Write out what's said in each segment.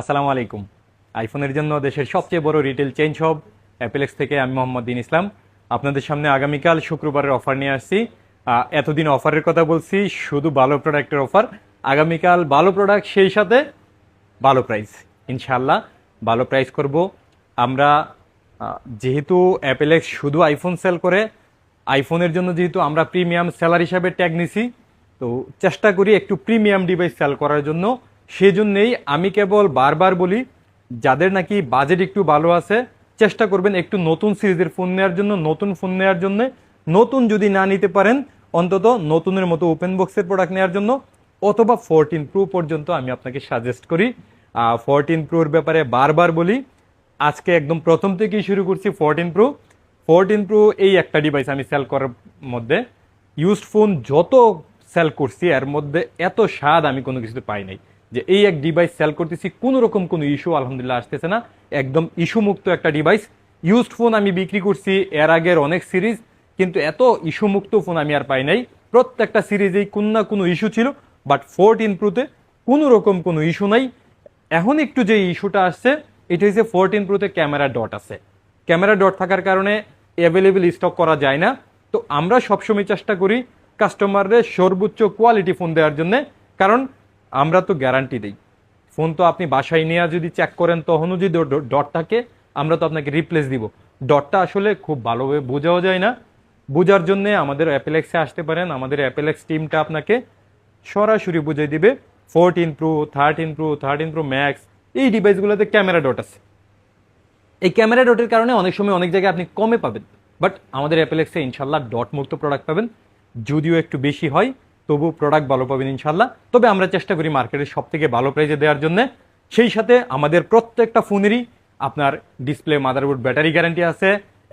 আসসালামু আলাইকুম। আইফোনের জন্য দেশের সবচেয়ে বড় রিটেল চেঞ্জ হব অ্যাপেলেক্স থেকে আমি মোহাম্মদ দিন ইসলাম। আপনাদের সামনে আগামীকাল শুক্রবারের অফার নিয়ে আসছি। এতদিন অফারের কথা বলছি, শুধু ভালো প্রোডাক্টের অফার আগামীকাল ভালো প্রোডাক্ট সেই সাথে ভালো প্রাইস ইনশাল্লাহ ভালো প্রাইস করব। আমরা যেহেতু অ্যাপেলেক্স শুধু আইফোন সেল করে আইফোনের জন্য যেহেতু আমরা প্রিমিয়াম সেলার হিসাবে ট্যাগ নিছি, তো চেষ্টা করি একটু প্রিমিয়াম ডিভাইস সেল করার জন্য। সেজন্যেই আমি কেবল বারবার বলি, যাদের নাকি বাজেট একটু ভালো আছে, চেষ্টা করবেন একটু নতুন সিরিজের ফোন নেওয়ার জন্য, নতুন ফোন নেওয়ার জন্য। নতুন যদি না নিতে পারেন, অন্তত নতুনের মতো ওপেন বক্সের প্রোডাক্ট নেওয়ার জন্য, অথবা ফোরটিন প্রো পর্যন্ত আমি আপনাকে সাজেস্ট করি। ফোরটিন প্রোর ব্যাপারে বারবার বলি, আজকে একদম প্রথম থেকেই শুরু করছি ফোরটিন প্রো ফোরটিন প্রো এই একটা ডিভাইস আমি সেল করার মধ্যে ইউজড ফোন যত সেল করছি, এর মধ্যে এত স্বাদ আমি কোনো কিছুতে পাই নাই। যে এই এক ডিভাইস সেল করতেছি কোনো রকম কোনো ইস্যু আলহামদুলিল্লাহ, আসতেছে না। একদম ইস্যু মুক্ত একটা ডিভাইস ইউজড ফোন আমি বিক্রি করছি এর আগের অনেক সিরিজ কিন্তু এত ইস্যু মুক্ত ফোন আমি আর পাই নাই। প্রত্যেকটা সিরিজেই কোনো না কোনো ইস্যু ছিল বাট ফোরটিন প্রোতে কোনো রকম কোনো ইস্যু নাই। এখন একটু যে ইস্যুটা আসছে, এটা হচ্ছে ফোরটিন প্রোতে ক্যামেরা ডট আছে। ক্যামেরা ডট থাকার কারণে অ্যাভেলেবেল স্টক করা যায় না। তো আমরা সবসময় চেষ্টা করি কাস্টমারদের সর্বোচ্চ কোয়ালিটি ফোন দেওয়ার জন্য। কারণ আমরা তো গ্যারান্টি দিই। ফোন তো আপনি বাসায় নিয়ে যদি চেক করেন, তখনও যদি ডট থাকে, আমরা তো আপনাকে রিপ্লেস দিব। ডটটা আসলে খুব ভালোভাবে বোঝাও যায় না। বোঝার জন্যে আমাদের অ্যাপেলেক্সে আসতে পারেন। আমাদের অ্যাপেলেক্স টিমটা আপনাকে সরাসরি বুঝিয়ে দিবে। Fourteen pro thirteen pro thirteen pro max এই ডিভাইসগুলোতে ক্যামেরা ডট আছে। এই ক্যামেরা ডটের কারণে অনেক সময় অনেক জায়গায় আপনি কমে পাবেন। বাট আমাদের অ্যাপেলেক্সে ইনশাল্লাহ ডট মুক্ত প্রোডাক্ট পাবেন। যদিও একটু বেশি হয় তবু প্রোডাক্ট ভালো পাবেন ইনশাল্লাহ তবে আমরা চেষ্টা করি মার্কেটের সব থেকে ভালো প্রাইজে দেওয়ার জন্য। সেই সাথে আমাদের প্রত্যেকটা ফোনেরই আপনার ডিসপ্লে মাদারবোর্ড ব্যাটারি গ্যারান্টি আছে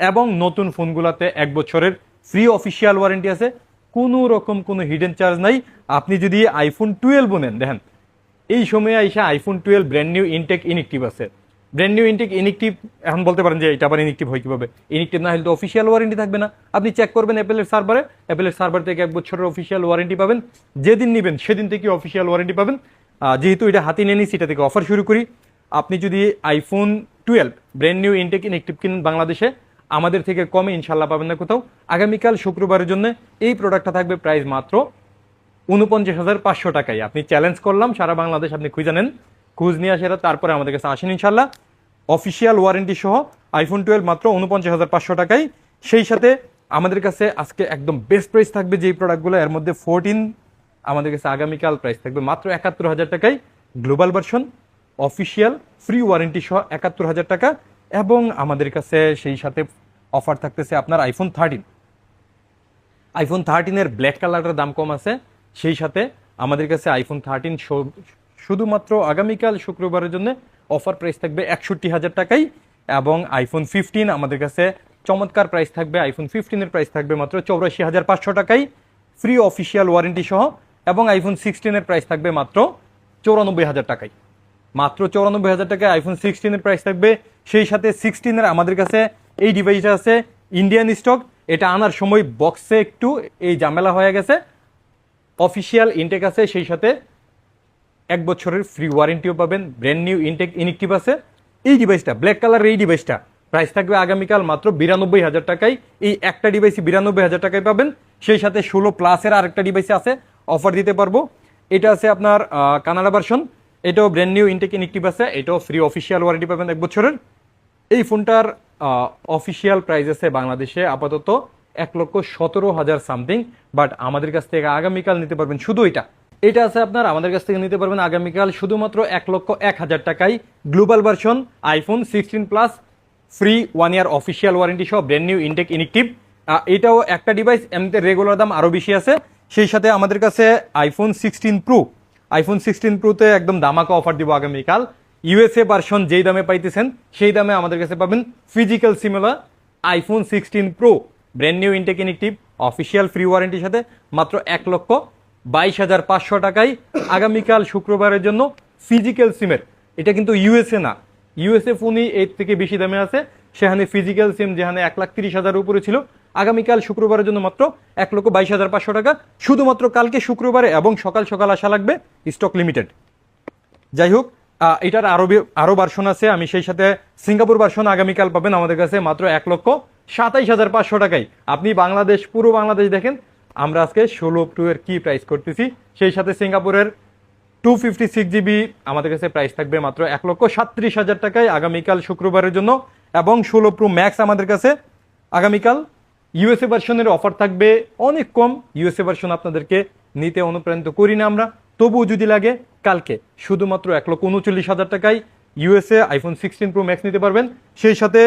এবং নতুন ফোনগুলোতে এক বছরের ফ্রি অফিসিয়াল ওয়ারেন্টি আছে। কোনো রকম কোনো হিডেন চার্জ নাই। আপনি যদি আইফোন টুয়েলভ নেন, দেখেন, এই সময়ে আইসা iPhone twelve brand new intact inactive আছে। ব্র্যান্ড নিউ ইনটেক ইনিকটিভ এখন বলতে পারেন যে এটা আবার ইনিকটিভ হয় কীভাবে? ইনিকটিভ না হলে তো অফিসিয়াল ওয়ারেন্টি থাকবে না। আপনি চেক করবেন অ্যাপেলের সার্ভারে অ্যাপেলের সার্ভার থেকে এক বছরের অফিসিয়াল ওয়ারেন্টি পাবেন। যেদিন নেবেন, সেদিন থেকে অফিসিয়াল ওয়ারেন্টি পাবেন। যেহেতু এটা হাতে নিয়ে নিচ্ছি এটা থেকে অফার শুরু করি। আপনি যদি iPhone twelve brand new intact inactive কিনেন বাংলাদেশে, আমাদের থেকে কমে ইনশাল্লাহ পাবেন না কোথাও। আগামীকাল শুক্রবারের জন্য এই প্রোডাক্টটা থাকবে প্রাইস মাত্র উনপঞ্চাশ হাজার পাঁচশো টাকায়। আপনি চ্যালেঞ্জ করলাম, সারা বাংলাদেশ আপনি খুঁজে নেন। খুঁজ নিয়ে আসে তারপরে আমাদের কাছে আসেন ইনশাল্লাহ। অফিসিয়াল ওয়ারেন্টি সহ আইফোন টুয়েলভ মাত্র উনপঞ্চাশ হাজার পাঁচশো টাকায়। সেই সাথে আমাদের কাছে আজকে একদম বেস্ট প্রাইস থাকবে যেই প্রোডাক্টগুলো এর মধ্যে ফোরটিন আমাদের কাছে আগামীকাল প্রাইস থাকবে মাত্র একাত্তর হাজার টাকায়। Global version official free warranty সহ একাত্তর হাজার টাকা। এবং আমাদের কাছে সেই সাথে অফার থাকতেছে আপনার আইফোন থার্টিন আইফোন থার্টিনের ব্ল্যাক কালারটার দাম কম আছে। সেই সাথে আমাদের কাছে আইফোন থার্টিন শুধুমাত্র আগামীকাল শুক্রবারের জন্য অফার প্রাইস থাকবে একষট্টি হাজার টাকাই এবং আইফোন ফিফটিন আমাদের কাছে চমৎকার প্রাইস থাকবে। আইফোন ফিফটিনের প্রাইস থাকবে মাত্র চৌরাশি হাজার পাঁচশো টাকাই ফ্রি অফিসিয়াল ওয়ারেন্টি সহ এবং আইফোন সিক্সটিনের প্রাইস থাকবে মাত্র চৌরানব্বই হাজার টাকাই। মাত্র চৌরানব্বই হাজার টাকায় আইফোন সিক্সটিনের প্রাইস থাকবে। সেই সাথে সিক্সটিনের আমাদের কাছে এই ডিভাইসটা আছে ইন্ডিয়ান স্টক এটা আনার সময় বক্সে একটু এই ঝামেলা হয়ে গেছে। অফিসিয়াল ইনটেক আছে, সেই সাথে এক বছরের ফ্রি ওয়ারেন্টিও পাবেন ব্র্যান্ড নিউ ইনটেক ইনিকটিভ আছে। এই ডিভাইসটা ব্ল্যাক কালারের এই ডিভাইসটা প্রাইস থাকবে আগামীকাল মাত্র বিরানব্বই হাজার টাকায়। এই একটা ডিভাইসই বিরানব্বই হাজার টাকায় পাবেন। সেই সাথে ষোলো প্লাসের আরেকটা ডিভাইস আছে অফার দিতে পারব। এটা আছে আপনার কানাডা ভার্সন এটাও ব্র্যান্ড নিউ ইনটেক ইনিকটিভ আছে, এটাও ফ্রি অফিসিয়াল ওয়ারেন্টি পাবেন এক বছরের। এই ফোনটার অফিসিয়াল প্রাইস আছে বাংলাদেশে আপাতত এক লক্ষ সতেরো হাজার সামথিং বাট আমাদের কাছ থেকে আগামীকাল নিতে পারবেন শুধু এটা। এটা আছে আপনার, আমাদের কাছ থেকে নিতে পারবেন আগামীকাল শুধুমাত্র এক লক্ষ এক হাজার টাকায় global version iPhone sixteen plus, free one year official warranty সহ ব্র্যান্ড নিউ ইনটেক ইনিকটিভ এটাও একটা ডিভাইস এমনিতে রেগুলার দাম আরও বেশি আছে। সেই সাথে আমাদের কাছে iPhone sixteen pro. IPhone sixteen প্রোতে একদম দামাকা অফার দিব আগামীকাল। ইউএসএ ভার্সন যেই দামে পাইতেছেন, সেই দামে আমাদের কাছে পাবেন physical সিমিলা iPhone sixteen pro. Brand new intact inactive official free ওয়ারেন্টির সাথে মাত্র এক লক্ষ বাইশ হাজার পাঁচশো টাকায় আগামীকাল শুক্রবারের জন্য ফিজিক্যাল সিমের এটা কিন্তু ইউএসএ না। ইউএসএ ফোনই এর থেকে বেশি দামে আছে। সেখানে ফিজিক্যাল সিম যেখানে এক লাখ তিরিশ হাজার উপরে ছিল, আগামীকাল শুক্রবারের জন্য মাত্র এক লক্ষ বাইশ হাজার পাঁচশো টাকা। শুধুমাত্র কালকে শুক্রবারে এবং সকাল সকাল আসা লাগবে স্টক লিমিটেড যাই হোক এটার আরও বে- আরও ভার্সন আছে। আমি সেই সাথে সিঙ্গাপুর ভার্সন আগামীকাল পাবেন আমাদের কাছে মাত্র এক লক্ষ সাতাইশ হাজার পাঁচশো টাকায়। আপনি বাংলাদেশ, পুরো বাংলাদেশ দেখেন আমরা আজকে ষোলো টু এর কি প্রাইস করতেছি? সেই সাথে সিঙ্গাপুরের টু ফিফটি সিক্স জিবি আমাদের কাছে প্রাইস থাকবে মাত্র এক লক্ষ সাত্রিশ হাজার টাকায় আগামীকাল শুক্রবারের জন্য এবং ষোলো প্রো ম্যাক্স আমাদের কাছে আগামীকাল ইউএসএ ভার্সনের অফার থাকবে অনেক কম ইউএসএ ভার্সন আপনাদেরকে নিতে অনুপ্রাণিত করি না আমরা। তবুও যদি লাগে কালকে শুধুমাত্র এক লক্ষ উনচল্লিশ হাজার টাকায় USA iPhone sixteen pro max নিতে পারবেন। সেই সাথে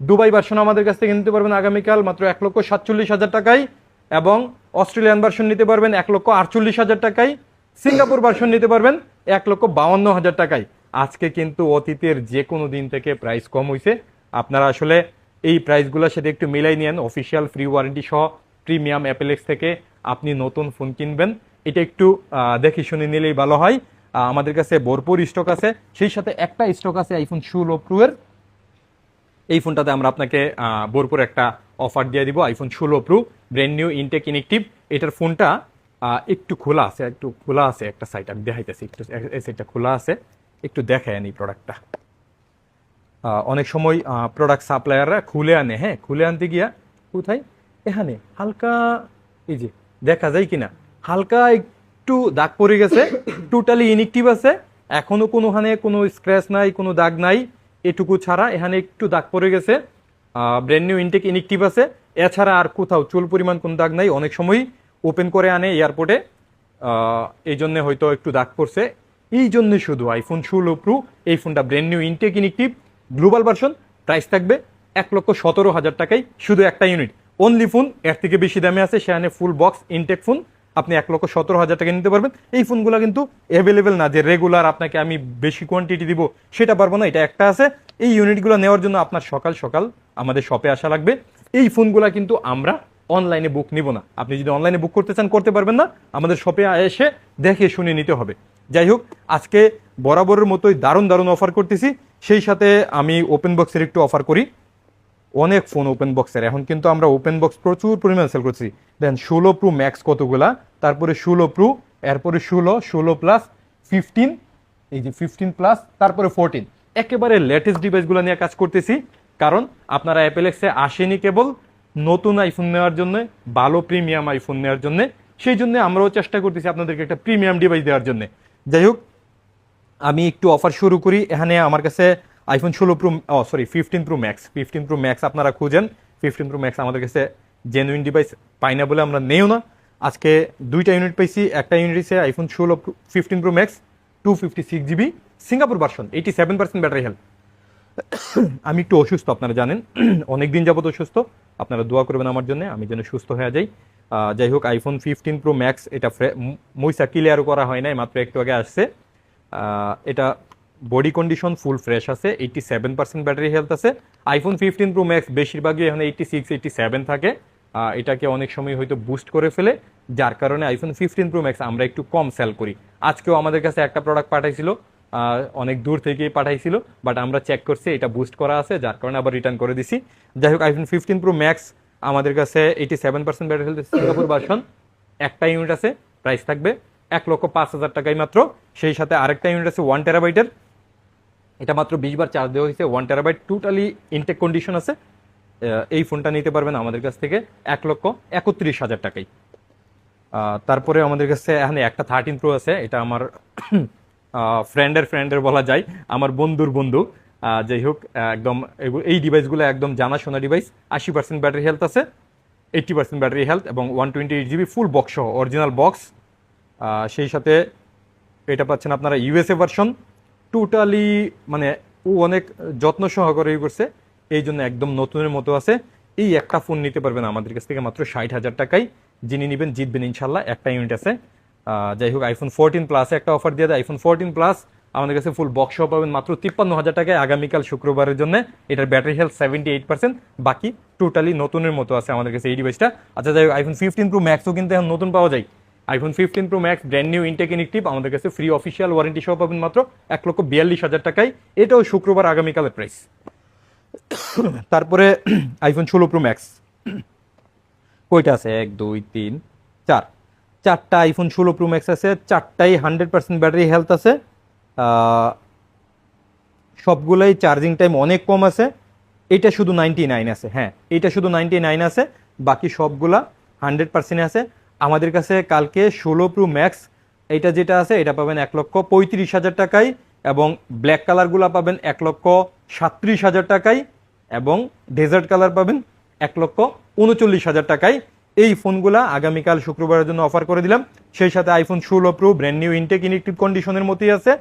দুবাই ভার্সন আমাদের কাছ থেকে নিতে পারবেন আগামীকাল মাত্র এক লক্ষ সাতচল্লিশ হাজার টাকায়। এবং অস্ট্রেলিয়ান ভার্সন নিতে পারবেন এক লক্ষ আটচল্লিশ হাজার টাকায়, সিঙ্গাপুর ভার্সন নিতে পারবেন এক লক্ষ বাউন্ন হাজার টাকায়। আজকে কিন্তু অতীতের যে কোনো দিন থেকে প্রাইস কম হয়েছে আপনারা আসলে এই প্রাইসগুলোর সাথে একটু মিলাই নিয়েন। অফিসিয়াল ফ্রি ওয়ারেন্টি সহ প্রিমিয়াম অ্যাপেলেক্স থেকে আপনি নতুন ফোন কিনবেন। এটা একটু দেখে শুনে নিলেই ভালো হয়। আমাদের কাছে ভরপুর স্টক আছে। সেই সাথে একটা স্টক আছে আইফোন ষোলো প্রুয়ের এই ফোনটাতে আমরা আপনাকে আহ, ভরপুর একটা অফার দিয়ে দিব আইফোন ষোলো pro brand new intact inactive এটার ফোনটা একটু খোলা আছে একটু খোলা আছে একটা সাইড আমি দেখাইতেছি একটু এই সাইডটা খোলা আছে একটু দেখায় আনি প্রোডাক্টটা অনেক সময় প্রোডাক্ট সাপ্লায়াররা খুলে আনে হ্যাঁ খুলে আনতে গিয়া কোথায়? এখানে হালকা এই যে দেখা যায় কিনা? হালকা একটু দাগ পড়ে গেছে টোটালি ইনিকটিভ আছে এখনও কোনোখানে কোনো স্ক্র্যাচ নাই কোনো দাগ নাই। এটুকু ছাড়া এখানে একটু দাগ পড়ে গেছে। ব্র্যান্ড নিউ ইনটেক ইনিকটিভ আছে। এছাড়া আর কোথাও চুল পরিমাণ কোনো দাগ নাই। অনেক সময় ওপেন করে আনে এয়ারপোর্টে এই জন্য হয়তো একটু দাগ পড়ছে। এই জন্য শুধু আইফোন ষোলো প্রো এই ফোনটা brand new intact inactive global version price থাকবে এক লক্ষ সতেরো হাজার টাকায়। শুধু একটা ইউনিট অনলি ফোন এর থেকে বেশি দামে আছে। সেখানে ফুল বক্স ইনটেক ফোন আপনি এক লক্ষ সতেরো হাজার টাকা নিতে পারবেন। এই ফোনগুলো কিন্তু অ্যাভেলেবেল না, যে রেগুলার আপনাকে আমি বেশি কোয়ান্টিটি দিব, সেটা পারব না, এটা একটা আছে। এই ইউনিটগুলো নেওয়ার জন্য আপনার সকাল সকাল আমাদের শপে আসা লাগবে। এই ফোনগুলো কিন্তু আমরা অনলাইনে বুক নিব না। আপনি যদি অনলাইনে বুক করতে চান, করতে পারবেন না। আমাদের শপে এসে দেখে শুনে নিতে হবে। যাই হোক, আজকে বরাবরের মতোই দারুণ দারুণ অফার করতেছি। সেই সাথে আমি ওপেন বক্সের একটু অফার করি। অনেক ফোন ওপেন বক্সের এখন কিন্তু আমরা ওপেন বক্স প্রচুর পরিমাণে সেল করছি। দেন ষোলো প্রো ম্যাক্স কতগুলা? তারপরে ষোলো প্রো এরপরে ষোলো ষোলো প্লাস ফিফটিন এই যে ফিফটিন প্লাস তারপরে ফোরটিন একেবারে লেটেস্ট ডিভাইসগুলো নিয়ে কাজ করতেছি। কারণ আপনারা অ্যাপেলেক্সে আসেনি কেবল নতুন আইফোন নেওয়ার জন্য, ভালো প্রিমিয়াম আইফোন নেওয়ার জন্য। সেই জন্য আমরাও চেষ্টা করতেছি আপনাদেরকে একটা প্রিমিয়াম ডিভাইস দেওয়ার জন্য। যাই হোক, আমি একটু অফার শুরু করি। এখানে আমার কাছে আইফোন ষোলো প্রো ও sorry fifteen pro max fifteen pro max আপনারা খুঁজেন। ফিফটিন প্রো ম্যাক্স আমাদের কাছে জেনুইন ডিভাইস পাই না বলে আমরা নেও না। আজকে দুইটা ইউনিট পেয়েছি একটা ইউনিট হচ্ছে আইফোন ষোলো fifteen pro max two fifty six GB Singapore version eighty seven percent battery health আমি একটু অসুস্থ, আপনারা জানেন। অনেক দিন যাবত অসুস্থ। আপনারা দোয়া করবেন আমার জন্য, আমি যেন সুস্থ হয়ে যাই। যাই হোক আইফোন ফিফটিন প্রো ম্যাক্স এটা মইসা ক্লিয়ারও করা হয় নাই, মাত্র একটু আগে আসছে। এটা বডি কন্ডিশন ফুল ফ্রেশ আছে eighty seven percent battery health আছে। আইফোন ফিফটিন প্রো ম্যাক্স বেশিরভাগই এখানে এইটটি সিক্স এইটটি সেভেন থাকে। এটাকে অনেক সময় হয়তো বুস্ট করে ফেলে, যার কারণে আইফোন ফিফটিন প্রো ম্যাক্স আমরা একটু কম সেল করি। আজকেও আমাদের কাছে একটা প্রোডাক্ট পাঠাইছিল অনেক দূর থেকেই পাঠাইছিল বাট আমরা চেক করছি, এটা বুস্ট করা আছে, যার কারণে আবার রিটার্ন করে দিছি। যাই হোক আইফোন ফিফটিন প্রো ম্যাক্স আমাদের কাছে eighty seven percent battery health Singapore version একটা ইউনিট আছে প্রাইস থাকবে এক লক্ষ পাঁচ হাজার টাকায় মাত্র। সেই সাথে আরেকটা ইউনিট আছে ওয়ান টেরাবাইটের এটা মাত্র বিশ বার চার্জ দেওয়া হয়েছে। One terabyte totally intact condition আছে। এই ফোনটা নিতে পারবেন আমাদের কাছ থেকে এক লক্ষ একত্রিশ হাজার টাকাই তারপরে আমাদের কাছে এখানে একটা থার্টিন প্রো আছে। এটা আমার ফ্রেন্ডের ফ্রেন্ডের বলা যায়। আমার বন্ধুর বন্ধু। যাই হোক, একদম এই ডিভাইসগুলো একদম জানাশোনা ডিভাইস আশি পার্সেন্ট ব্যাটারি হেলথ আছে এইটটি পার্সেন্ট ব্যাটারি হেলথ এবং one twenty eight GB full box সহ অরিজিনাল বক্স সেই সাথে এটা পাচ্ছেন আপনারা ইউএসএ ভার্সন টোটালি মানে ও অনেক যত্ন সহকারে করছে এই জন্য একদম নতুনের মতো আছে। এই একটা ফোন নিতে পারবেন আমাদের কাছ থেকে মাত্র ষাট হাজার টাকায়। যিনি নেবেন, জিতবেন ইনশাল্লাহ একটা ইউনিট আছে। যাই হোক আইফোন ফোরটিন প্লাসে একটা অফার দিয়ে দেয়। আইফোন ফোরটিন প্লাস আমাদের কাছে ফুল বক্স পাবেন মাত্র তিপ্পান্ন হাজার টাকায় আগামীকাল শুক্রবারের জন্য। এটার battery health seventy eight percent বাকি টোটালি নতুনের মতো আছে আমাদের কাছে এই ডিভাইসটা আচ্ছা যাই হোক আইফোন ফিফটিন প্রো ম্যাক্সও কিন্তু এখন নতুন পাওয়া যায়। IPhone fifteen pro max brand new intact আমাদের কাছে ফ্রি অফিসিয়াল ওয়ারেন্টি সহ পাবেন মাত্র এক লক্ষ বিয়াল্লিশ হাজার টাকায়। এটাও শুক্রবার আগামীকালের প্রাইস তারপরে আইফোন ষোলো প্রো ম্যাক্স কয়টা আছে? এক, দুই, তিন, চার। চারটা আইফোন ষোলো প্রো ম্যাক্স আছে, চারটাই হান্ড্রেড পার্সেন্ট ব্যাটারি হেলথ আছে। সবগুলোই চার্জিং টাইম অনেক কম আছে। এটা শুধু নাইনটি নাইন আছে হ্যাঁ এটা শুধু নাইনটি নাইন আছে, বাকি সবগুলা হান্ড্রেড পার্সেন্ট আছে। আমাদের কাছে কালকে ষোলো প্রো ম্যাক্স এইটা যেটা আছে, এটা পাবেন এক লক্ষ পঁয়ত্রিশ হাজার টাকায় এবং ব্ল্যাক কালারগুলো পাবেন এক লক্ষ সাত্রিশ হাজার টাকায় এবং ডেজার্ট কালার পাবেন এক লক্ষ উনচল্লিশ হাজার টাকায়। এই ফোনগুলা আগামীকাল শুক্রবারের জন্য অফার করে দিলাম। সেই সাথে আইফোন ষোলো pro brand new intact inactive কন্ডিশনের মতোই আছে।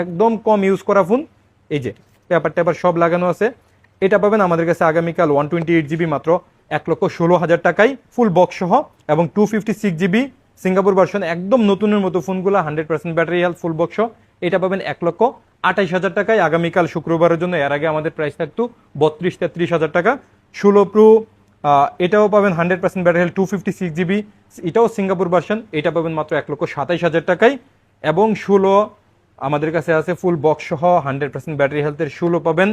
একদম কম ইউজ করা ফোন এই যে পেপার ট্যাপার সব লাগানো আছে। এটা পাবেন আমাদের কাছে আগামীকাল ওয়ান টোয়েন্টি এইট জিবি মাত্র। এক লক্ষ ষোলো হাজার টাকায় ফুল বক্স সহ এবং two fifty six GB Singapore version একদম নতুনের মতো ফোনগুলো hundred percent battery health full box এটা পাবেন এক লক্ষ আঠাইশ হাজার টাকায়। আগামীকাল শুক্রবারের জন্য এর আগে আমাদের প্রাইস থাকতো বত্রিশ, তেত্রিশ হাজার টাকা। ষোলো প্রো এটাও পাবেন hundred percent battery health two fifty six GB এটাও সিঙ্গাপুর ভার্সন এটা পাবেন মাত্র এক লক্ষ সাতাইশ হাজার টাকায়। এবং ষোলো, আমাদের কাছে আছে ফুল বক্স সহ হান্ড্রেড পার্সেন্ট ব্যাটারি হেলথের ষোলো পাবেন।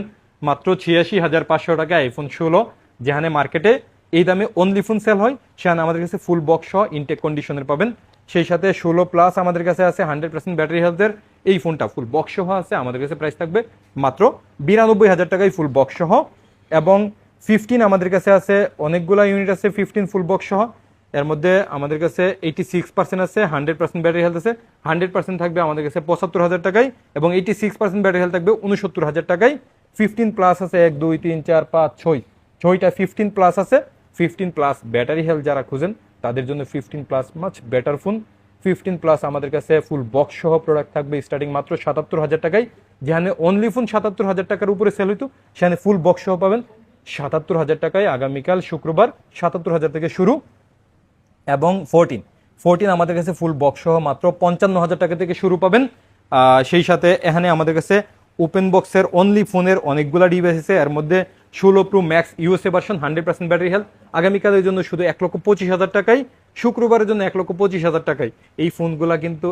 মাত্র ছিয়াশি হাজার পাঁচশো টাকা আইফোন ষোলো। যেখানে মার্কেটে এই দামে অনলি ফোন সেল হয়, সেখানে আমাদের কাছে ফুল বক্স সহ ইনটেক কন্ডিশনের পাবেন। সেই সাথে ষোলো প্লাস আমাদের কাছে আছে হান্ড্রেড পার্সেন্ট ব্যাটারি হেলথের এই ফোনটা ফুল বক্স সহ আছে, আমাদের কাছে প্রাইস থাকবে মাত্র বিরানব্বই হাজার টাকায় ফুল বক্স সহ। এবং ফিফটিন আমাদের কাছে আছে, অনেকগুলা ইউনিট আছে ফিফটিন ফুল বক্স সহ। এর মধ্যে আমাদের কাছে এইটি সিক্স পার্সেন্ট আছে হান্ড্রেড পার্সেন্ট ব্যাটারি হেলথ আছে হান্ড্রেড পার্সেন্ট থাকবে আমাদের কাছে পঁচাত্তর হাজার টাকায় এবং eighty six percent battery health থাকবে উনসত্তর হাজার টাকায়। ফিফটিন প্লাস আছে এক, দুই, তিন, চার, পাঁচ, ছয়। ছয়টা ফিফটিন প্লাস আছে। ফিফটিন প্লাস ব্যাটারি হেলথ যারা খুঁজেন, তাদের জন্য fifteen plus much better phone fifteen plus আমাদের কাছে ফুল বক্স সহ প্রোডাক্ট থাকবে স্টার্টিং মাত্র সাতাত্তর হাজার টাকায়। যেখানে অনলি ফোন সাতাত্তর হাজার টাকার উপরে সেল হইতো, সেখানে ফুল বক্স সহ পাবেন। সাতাত্তর হাজার টাকায় আগামীকাল শুক্রবার সাতাত্তর হাজার থেকে শুরু। এবং ফোরটিন ফোরটিন আমাদের কাছে ফুল বক্স সহ মাত্র পঞ্চান্ন হাজার টাকা থেকে শুরু পাবেন। সেই সাথে এখানে আমাদের কাছে ওপেন বক্সের অনলি ফোনের অনেকগুলা ডিভাইস আছে। এর মধ্যে ষোলো pro max USA version hundred percent battery health আগামীকালের জন্য শুধু এক লক্ষ পঁচিশ হাজার টাকায়, শুক্রবারের জন্য এক লক্ষ পঁচিশ হাজার টাকায়। এই ফোনগুলা কিন্তু